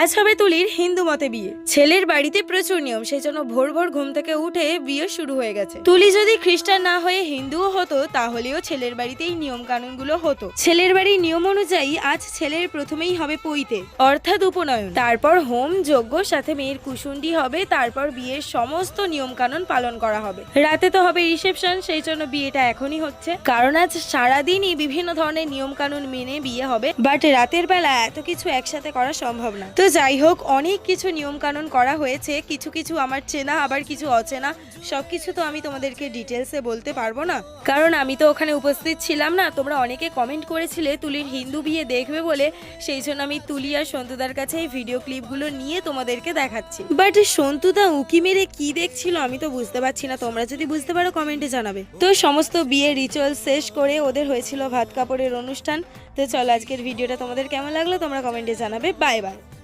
আজ হবে তুলির হিন্দু মতে বিয়ে। ছেলের বাড়িতে প্রচুর নিয়ম সেই জন্য ভোর ভোর ঘুম থেকে উঠে বিয়ে শুরু হয়ে গেছে। তুলি যদি খ্রিস্টান না হয়ে হিন্দুও হতো, তাহলেও ছেলের বাড়িতেই নিয়ম কানুনগুলো হতো। ছেলের বাড়ির নিয়ম অনুযায়ী আজ ছেলের প্রথমেই হবে পৈতে, অর্থাৎ উপনয়ন। তারপর হোম, যজ্ঞ, সাথে মেয়ের কুশুন্ডি হবে, তারপর বিয়ের সমস্ত নিয়ম কানুন পালন করা হবে। রাতে তো হবে রিসেপশন, সেই জন্য বিয়েটা এখনই হচ্ছে। কারণ আজ সারাদিনই বিভিন্ন ধরনের নিয়ম কানুন মেনে বিয়ে হবে, বাট রাতের বেলা এত কিছু একসাথে করা সম্ভব না। তো যাই হোক, অনেক কিছু নিয়ম কানুন করা হয়েছে। কিছু কিছু আমার চেনা, আবার কিছু অচেনা। সব কিছু তো আমি তোমাদেরকে ডিটেলসে বলতে পারব না। কারণ আমি তো ওখানে উপস্থিত ছিলাম না, তোমরা অনেকে কমেন্ট করেছিলে তুলির হিন্দু বিয়ে দেখবে বলে। সেই জন্য আমি তুলি আর সন্তুদার কাছে এই ভিডিও ক্লিপগুলো নিয়ে তোমাদেরকে দেখাচ্ছি। বাট সন্তুদা উকি মেরে কি দেখছিল আমি তো বুঝতে পারছি না, তোমরা যদি বুঝতে পারো কমেন্টে জানাবে। তো সমস্ত বিয়ের রিচুয়াল শেষ করে ওদের হয়েছিল ভাত কাপড়ের অনুষ্ঠান। তো চলো আজকের ভিডিওটা তোমাদের কেমন লাগল তোমরা কমেন্টে জানাবে। Bye bye